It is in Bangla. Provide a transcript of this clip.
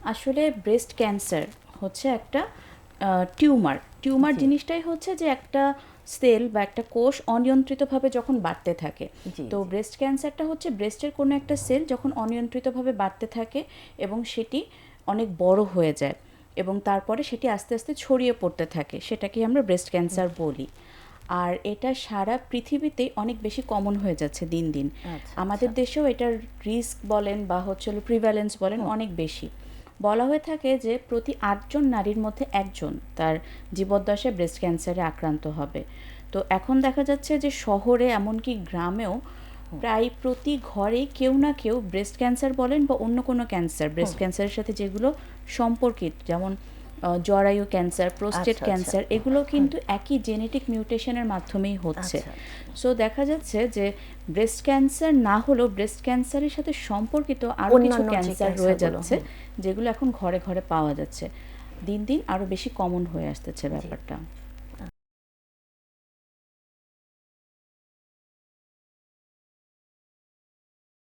আসলে ব্রেস্ট ক্যান্সার হচ্ছে একটা টিউমার টিউমার জিনিসটাই হচ্ছে যে একটা সেল বা একটা কোষ অনিয়ন্ত্রিতভাবে যখন বাড়তে থাকে তো ব্রেস্ট ক্যান্সারটা হচ্ছে ব্রেস্টের কোনো একটা সেল যখন অনিয়ন্ত্রিতভাবে বাড়তে থাকে এবং সেটি অনেক বড় হয়ে যায় এবং তারপরে সেটি আস্তে আস্তে ছড়িয়ে পড়তে থাকে সেটাকে আমরা ব্রেস্ট ক্যান্সার বলি। আর এটা সারা পৃথিবীতেই অনেক বেশি কমন হয়ে যাচ্ছে দিন দিন। আচ্ছা, আমাদের দেশেও এটার রিস্ক বলেন বা হচ্ছে প্রিভ্যালেন্স বলেন অনেক বেশি। বলা হয়ে থাকে যে প্রতি আটজন নারীর মধ্যে একজন তার জীবদ্দশায় ব্রেস্ট ক্যান্সারে আক্রান্ত হবে। তো এখন দেখা যাচ্ছে যে শহরে এমনকি গ্রামেও প্রায় প্রতি ঘরে কেউ না কেউ ব্রেস্ট ক্যান্সার বলেন বা অন্য কোনো ক্যান্সার ব্রেস্ট ক্যান্সারের সাথে যেগুলো সম্পর্কিত যেমন জরায়ু ক্যান্সার প্রোস্টেট আচ্ছা, ক্যান্সার এগুলো কিন্তু একই জেনেটিক মিউটেশনের মাধ্যমেই হচ্ছে। আচ্ছা, সো দেখা যাচ্ছে যে ব্রেস্ট ক্যান্সার না হলেও ব্রেস্ট ক্যান্সারের সাথে সম্পর্কিত আরও কিছু ক্যান্সার রয়ে যাচ্ছে যেগুলো এখন ঘরে ঘরে পাওয়া যাচ্ছে। দিন দিন আরও বেশি কমন হয়ে আসতেছে ব্যাপারটা।